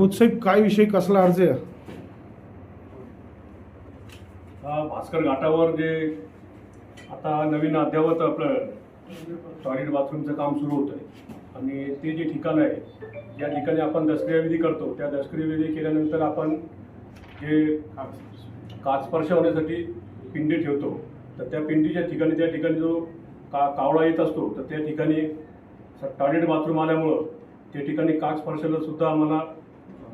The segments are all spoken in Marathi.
खोतसाहेब काय विषय कसला अर्ज आहे? हा भास्कर घाटावर जे आता नवीन अध्यावत आपलं टॉयलेट बाथरूमचं काम सुरू होतं आहे आणि ते जे ठिकाण आहे ज्या ठिकाणी आपण दसक्रियाविधी करतो त्या दसक्रियाविधी केल्यानंतर आपण हे काच स्पर्श होण्यासाठी पिंडी ठेवतो तर त्या पिंडीच्या ठिकाणी त्या ठिकाणी जो का कावळा येत असतो तर त्या ठिकाणी टॉयलेट बाथरूम आल्यामुळं त्या ठिकाणी काच स्पर्शाला सुद्धा आम्हाला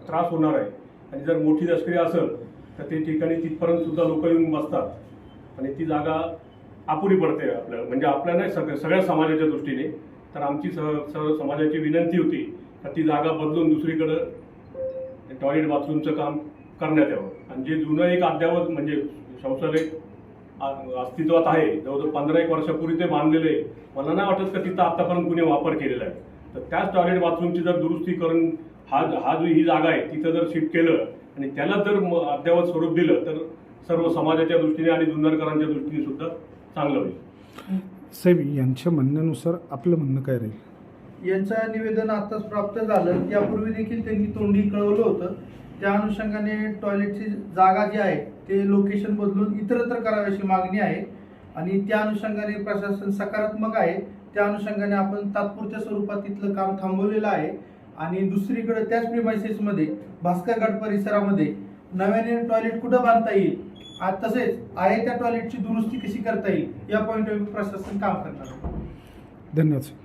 त्रास होणार आहे. आणि जर मोठी लष्करी असेल तर ते ठिकाणी तिथपर्यंत सुद्धा लोक येऊन बसतात. आणि ती जागा अपुरी पडते आपल्या म्हणजे आपल्या नाही सग सगळ्या समाजाच्या दृष्टीने. तर आमची स सर्व समाजाची विनंती होती तर ती जागा बदलून दुसरीकडं टॉयलेट बाथरूमचं काम करण्यात यावं. आणि जे जुनं एक अद्यावत म्हणजे शौचालय अस्तित्वात आहे जवळजवळ पंधरा एक वर्षापूर्वी ते बांधलेलं आहे. मला नाही वाटत का तिथं आत्तापर्यंत कुणी वापर केलेला आहे. तर त्याच टॉयलेट बाथरूमची जर दुरुस्ती करून हा हा जो ही जागा आहे तिथं जर शिफ्ट केलं आणि त्याला जर म- अद्ययावत स्वरूप दिलं तर सर्व समाजाच्या दृष्टीने आणि जुन्नरकरांच्या दृष्टीने सुद्धा चांगलं होईल. साहेब यांच्या म्हणण्यानुसार आपलं म्हणणं काय राहील? यांचं निवेदन आताच प्राप्त झालं. यापूर्वी देखील त्यांनी तोंडी कळवलं होतं. त्या अनुषंगाने टॉयलेटची जागा जी आहे ते लोकेशन बदलून इतरत्र करावी अशी मागणी आहे. आणि त्या अनुषंगाने प्रशासन सकारात्मक आहे. त्या अनुषंगाने आपण तात्पुरत्या स्वरूपात तिथलं काम थांबवलेलं आहे. आणि दुसरीकडे त्याच प्रिमायसेसमध्ये भास्कर परिसरामध्ये नव्याने टॉयलेट कुठं बांधता येईल? आ- तसेच आहे त्या टॉयलेटची दुरुस्ती कशी करता येईल? या पॉईंट ऑफ प्रशासन काम करणार धन्यवाद